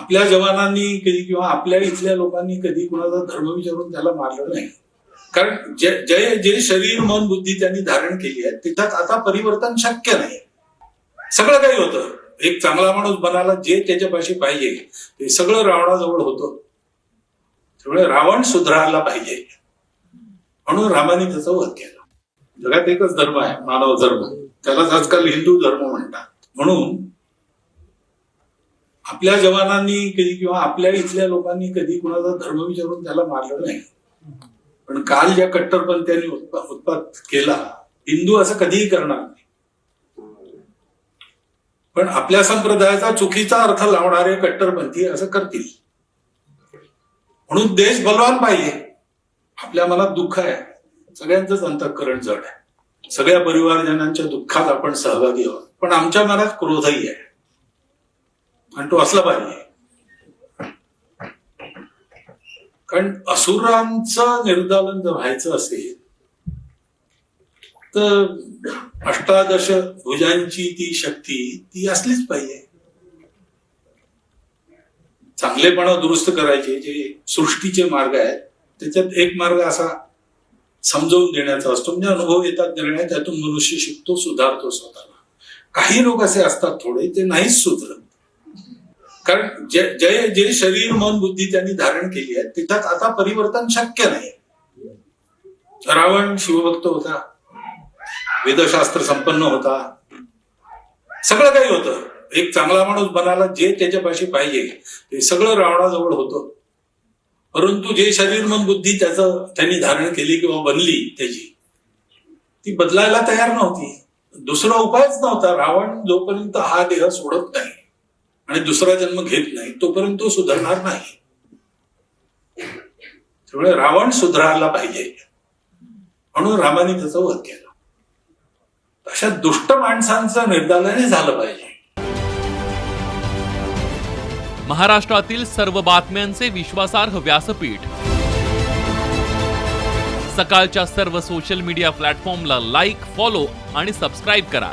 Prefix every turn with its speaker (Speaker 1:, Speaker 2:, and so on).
Speaker 1: आपल्या जवानांनी कधी किंवा आपल्या इथल्या लोकांनी कधी कुणाचा धर्म विचारून त्याला मारलं नाही. कारण जे जे जे शरीर मन बुद्धी त्यांनी धारण केली आहे त्याच्यात आता परिवर्तन शक्य नाही. सगळं काही होतं. एक चांगला माणूस बनायला जे त्याच्यापाशी पाहिजे ते सगळं रावणाजवळ होतं. त्यामुळे रावण सुधारायला पाहिजे. म्हणून रामाने त्याचा वध केला. जगात एकच धर्म आहे मानव धर्म. त्यालाच आजकाल हिंदू धर्म म्हणतात. म्हणून आपल्या जवानांनी कधी किंवा आपल्या इथल्या लोकांनी कधी कुणाचा धर्म विचारून त्याला मारलं नाही. पण काल ज्या कट्टरपंथ्यांनी उत्पा- उत्पात केला हिंदू असं कधीही करणार नाही. पण आपल्या संप्रदायाचा चुकीचा अर्थ लावणारे कट्टरपंथी असं करतील. म्हणून देश बलवान पाहिजे. आपल्या मनात दुःख आहे. सगळ्यांचंच अंतःकरण जड आहे. सगळ्या परिवारजनांच्या दुःखात आपण सहभागी आहोत. पण आमच्या मनात क्रोधही आहे. आणि तो असला पाहिजे. कारण असुरांचं निर्दालन जर व्हायचं असेल तर अष्टादश भुजांची ती शक्ती ती असलीच पाहिजे. चांगलेपणा दुरुस्त करायचे जे सृष्टीचे मार्ग आहेत त्याच्यात एक मार्ग असा समजवून देण्याचा असतो. म्हणजे अनुभव येतात निर्णय त्यातून मनुष्य शिकतो सुधारतो स्वतःला. काही लोक असे असतात थोडे ते नाहीच सुधरत. कारण जे जे जे शरीर मन बुद्धी त्यांनी धारण केली आहे त्याच्यात आता परिवर्तन शक्य नाही. रावण शिवभक्त होता. वेदशास्त्र संपन्न होता. सगळं काही होतं. एक चांगला माणूस बनायला जे त्याच्यापाशी पाहिजे ते सगळं रावणाजवळ होतं. परंतु जे शरीर मन बुद्धी त्याचं त्यांनी धारण केली किंवा बनली त्याची ती बदलायला तयार नव्हती. दुसरा उपायच नव्हता. रावण जोपर्यंत हा देह सोडत नाही आणि दुसरा जन्म घेत नाही तोपर्यंत तो सुधारणार नाही. त्यामुळे रावण सुधारायला पाहिजे. म्हणून रामाने त्याचा वध केला. अशा दुष्ट माणसांचं निर्दालने झालं पाहिजे.
Speaker 2: महाराष्ट्रातील सर्व बातम्यांचे विश्वासार्ह व्यासपीठ. सकाळच्या सर्व सोशल मीडिया प्लॅटफॉर्मला लाईक फॉलो आणि सबस्क्राईब करा.